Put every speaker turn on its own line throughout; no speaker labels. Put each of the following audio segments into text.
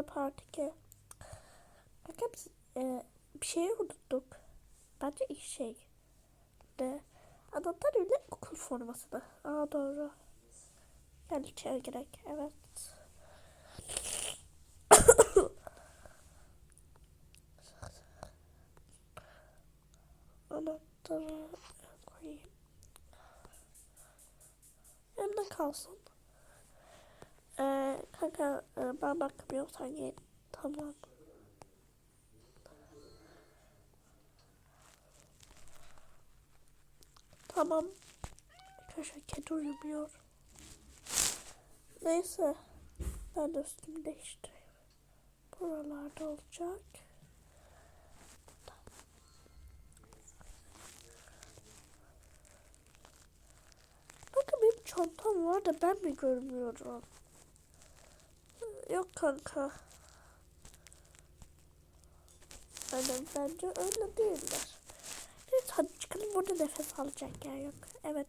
da part 2. Kanka biz e, bir şeyi unuttuk. Bence ilk şey. De. Anahtar öyle okul formasını. Aa doğru. Yani içeri gerek. Evet. Anahtarı koyayım. Yanında kalsın. Kanka e, ben bakmıyorsan gel. Tamam. Tamam. Arkadaşlar kedi uyumuyor. Neyse. Ben de üstümü değiştireyim. Buralarda olacak. Bakın benim çantam var da ben mi görmüyorum? Yok kanka. Aynen bence öyle değiller. Evet hadi çıkalım burada nefes alacak yer yok. Evet.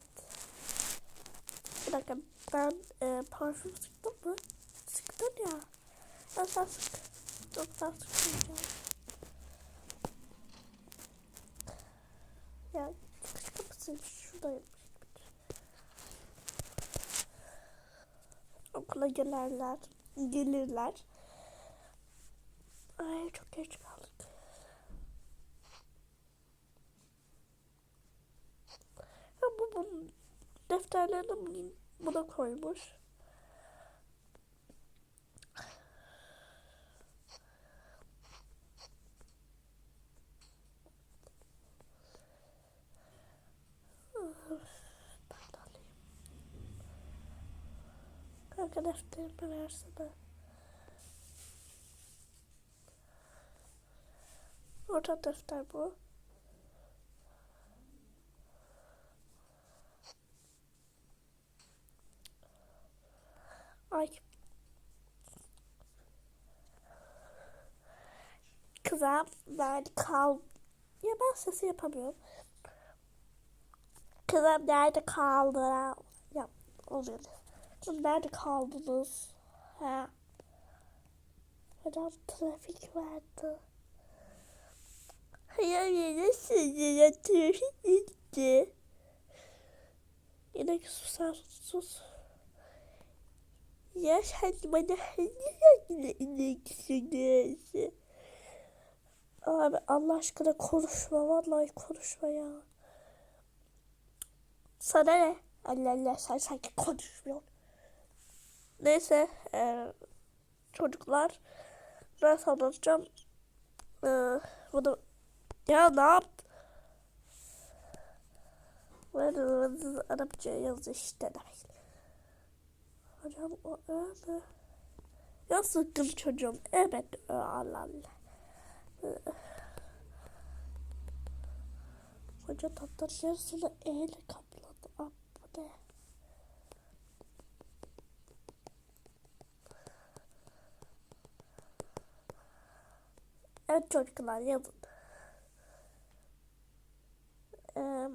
Bir dakika ben e, parfüm sıktım mı? Sıktın ya. Ben sen sık. Yok ben sıkmayacağım. Ya çıkış kapısı şuradayım. Okula gelirler. Gelirler. Ay çok geç kaldık. Ya bu, bu defterlerini bu- buna koymuş. Ben de alayım. Kanka defterimi versene. Orta defter bu. Ay. Kızım nerede kal? Ya ben sesi yapamıyorum. Kızım nerede kaldı? Ya oluyor. Nerede kaldınız? Ha. Hocam trafik vardı. Hayır yine sizinle trafik gitti. Yine susar sus. Ya sen bana hangi rengine ineceksiniz? Abi Allah aşkına konuşma. Vallahi konuşma ya. Sana ne? Allah Allah sen sanki konuşmuyorsun. Neyse. eee, çocuklar. Sana anlatacağım. Eee, bunu... Ya ne yaptın? Ben Arapça yazı işte demek. Hocam o öyle. Ya sıkkın çocuğum. Evet öyle Allah Allah. Hoca tatlı yarısını eyle kapladı. Ah bu ne? Evet çocuklar yazın. Ee,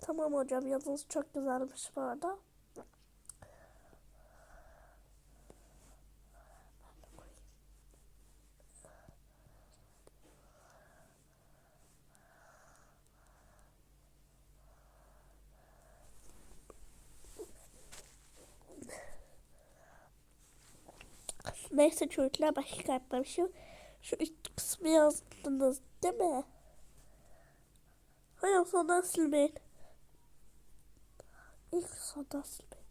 tamam hocam yazınız çok güzelmiş bu arada. Neyse çocuklar başka yapmamışım. Şu üst kısmı yazdınız değil mi? Hayır sondan silmeyin. İlk sondan silmeyin.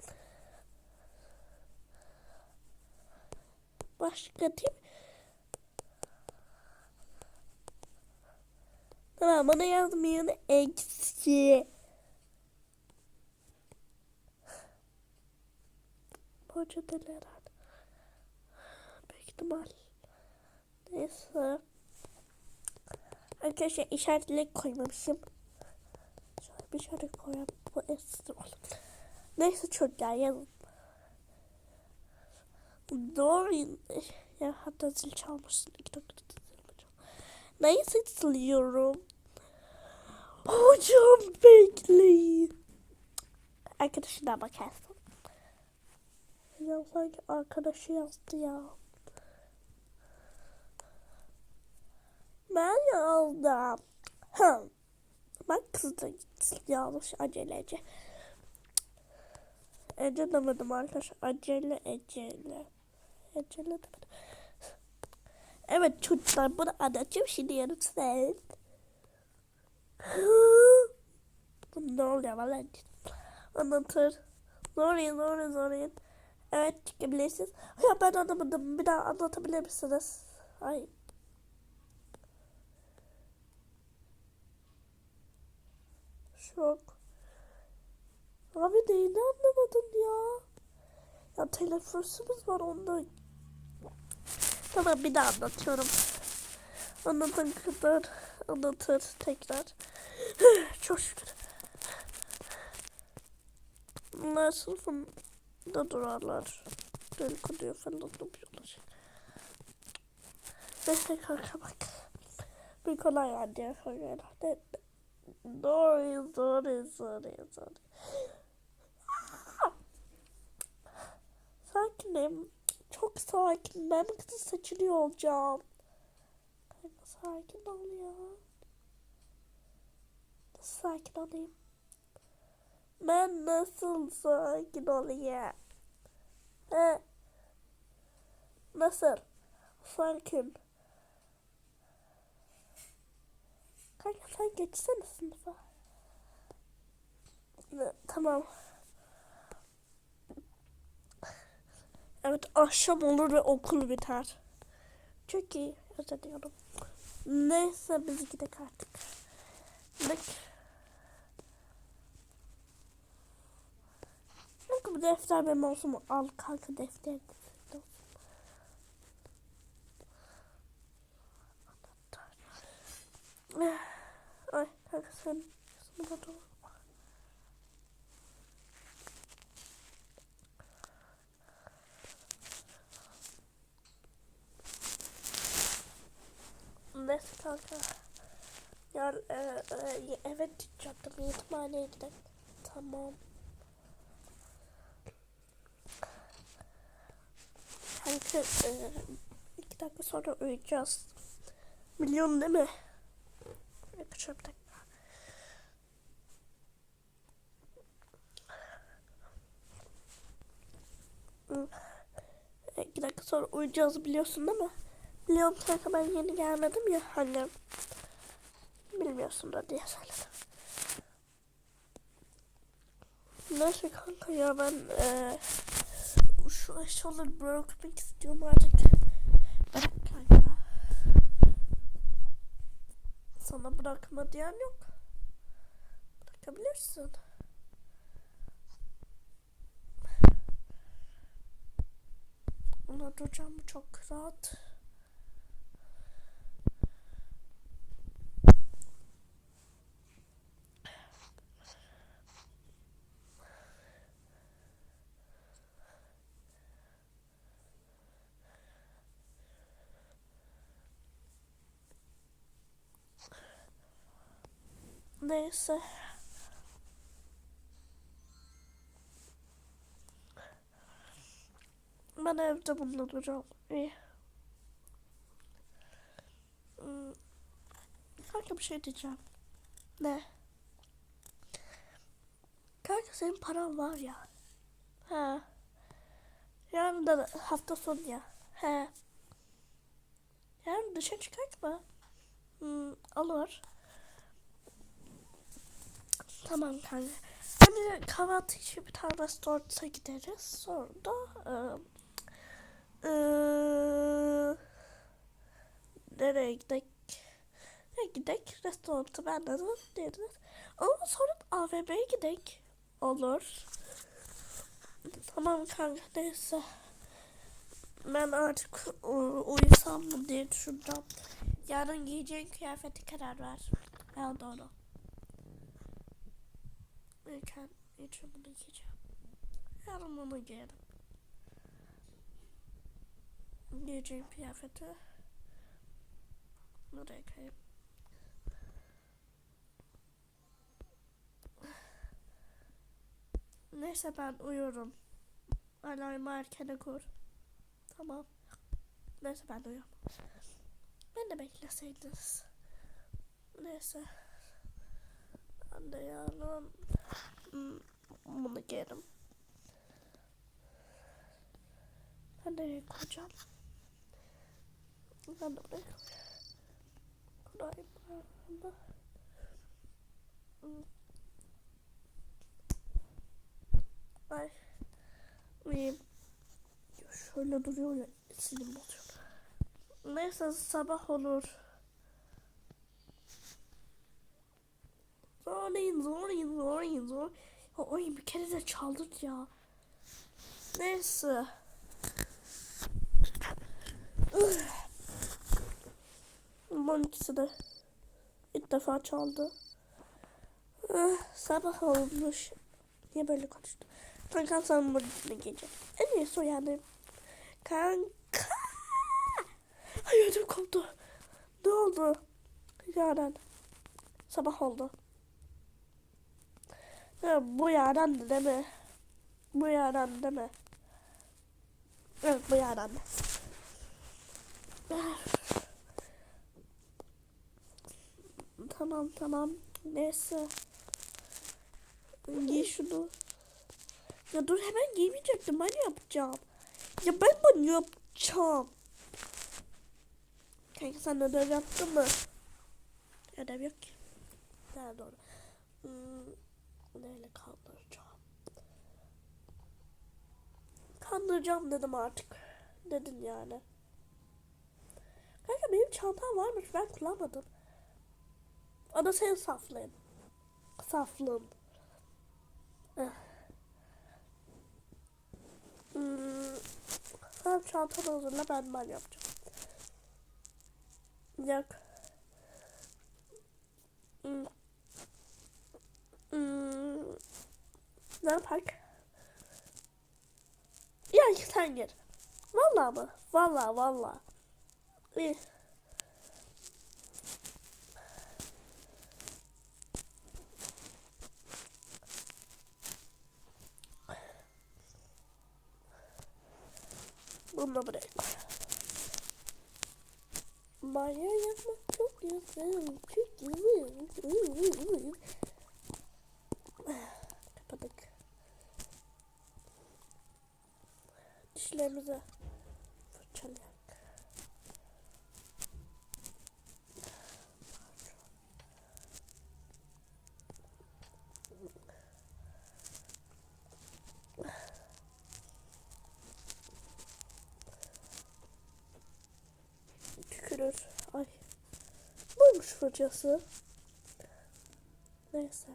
Başka değil mi? Tamam bana yazmayın eksi. Hoca herhalde. Büyük ihtimal. Neyse. Arkadaşlar işaretli koymamışım. Şöyle bir şöyle koyalım. Bu ekstra olur. Neyse çocuklar yazın. Doğru. Ya hatta zil çalmışsın. İki dakika. Neyse siliyorum. Hocam bekleyin. Arkadaşına bakarsın. Hocam sanki arkadaşı yazdı ya. Ben yazdım. Hı. Bak kız da yanlış acelece. Ece demedim arkadaşlar. Acele Ece'yle. Ece'yle demedim. Evet çocuklar bunu anlatacağım şimdi yanıtlayın. Bu ne oluyor valla? Anlatır. Zorlayın zorlayın zorlayın. Evet çıkabilirsiniz. Ya ben anlamadım. Bir daha anlatabilir misiniz? Ay. Şok. Abi neyini anlamadın ya? Ya telefonsumuz var onda. Tamam bir daha anlatıyorum. Anlatan kadar anlatır tekrar. Çok şükür. Bunlar sınıfında durarlar. Delikoduyor falan yapıyorlar. Neyse kanka bak. Bir kolay yani. Doğru, doğru, doğru, doğru. Sakinim. Çok sakin. Ben kızı seçiliyor olacağım. Kanka sakin ol ya. Nasıl sakin olayım? Ben nasıl sakin olayım? He? Nasıl? Sakin. Kanka sen geçsene sınıfa. Tamam. Evet akşam olur ve okul biter. Çok iyi. Özlediyorum. Neyse biz gidelim artık. Bak. Kanka bu defter benim olsun mu? Al kanka defter. Ay kanka sen sınıfa doğru. Neyse kanka. Ya e, e, evet gidecektim. Yetimhaneye gidelim. Tamam. Kanka e, iki dakika sonra uyuyacağız. Milyon değil mi? Bir dakika. Hı. E, iki dakika sonra uyuyacağız biliyorsun değil mi? Biliyorum kanka ben yeni gelmedim ya annem. Bilmiyorsun da diye söyledim. Neyse kanka ya ben e, şu eşyaları bırakmak istiyorum artık. Bırak kanka. Sana bırakma diyen yok. Bırakabilirsin. Ona duracağım çok rahat. Neyse. Ben evde bununla duracağım. İyi. Hmm. Kanka bir şey diyeceğim. Ne? Kanka senin paran var ya. He. Yarın da hafta sonu ya. He. Yarın dışarı çıkart mı? Hmm, olur. Tamam kanka. Hani kahvaltı için bir tane restoranta gideriz. Sonra da ıı, ıı, nereye gidek? Ne gidek? Restoranta ben de deriz. Ama sonra AVM'ye gidek. Olur. Tamam kanka neyse. Ben artık ıı, uyusam mı diye düşüneceğim. Yarın giyeceğin kıyafeti karar ver. Ya doğru. İçin bunu giyeceğim. Yarın bunu giyerim. Giyeceğim kıyafeti. Buraya koyayım. Neyse ben uyuyorum. Alarmı erkene kur. Tamam. Neyse ben uyuyorum. Ben de bekleseydiniz. Neyse. Ben de yarın hmm, bunu giyerim. Ben nereye koyacağım? Ben de buraya koyayım. Ay. İyiyim. Şöyle duruyor ya. Sinim bozuyor. Neyse sabah olur. Zorlayın zorlayın zorlayın zor. Oy bir kere de çaldık ya. Neyse. Bunun ikisi de ilk defa çaldı. Ah, sabah olmuş. Niye böyle konuştum? Kanka sen bunu gece. En iyisi o yani. Kanka. Ay ödüm koptu. Ne oldu? Yaren. Sabah oldu. Ya, bu Yaren değil mi? Bu Yaren değil mi? Evet bu Yaren. Tamam tamam. Neyse. Giy şunu. Ya dur hemen giymeyecektim. Ben yapacağım. Ya ben bunu yapacağım. Kanka sen ödev yaptın mı? Ödev yok ki. Nerede onu? Hmm, neyle kandıracağım? Kandıracağım dedim artık. Dedin yani. Kanka benim çantam varmış. Ben kullanmadım. O da senin saflığın. Saflığın. Eh. Hmm, sen çantanı hazırla ben ben yapacağım. Yok. Hmm. Hmm. Ne yapak? Ya sen gir. Vallahi mı? Vallahi vallahi. İyi. Bunu da koy. Banyo yapmak çok güzel. Çok güzel. Dişlerimizi fırçalayak. Tükürür. Ay. Buymuş fırçası. Neyse.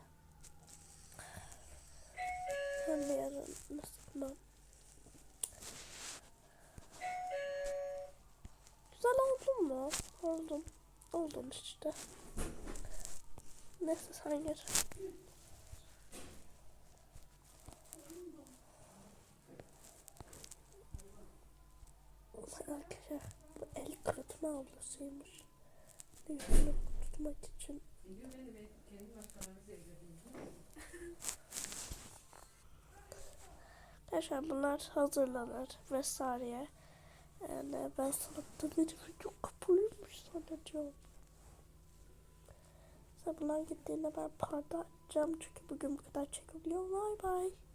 De yarın nasıl Güzel mu? Oldum. Oldum işte. Neyse sen gir. Arkadaşlar bu el kurutma ablasıymış. Yüzünü tutmak için. Arkadaşlar bunlar hazırlanır vesaire. Yani ben sınıfta benim çok kapalıymış sanacağım. Mesela bunlar gittiğinde ben parda açacağım çünkü bugün bu kadar çekebiliyor. Bye bye.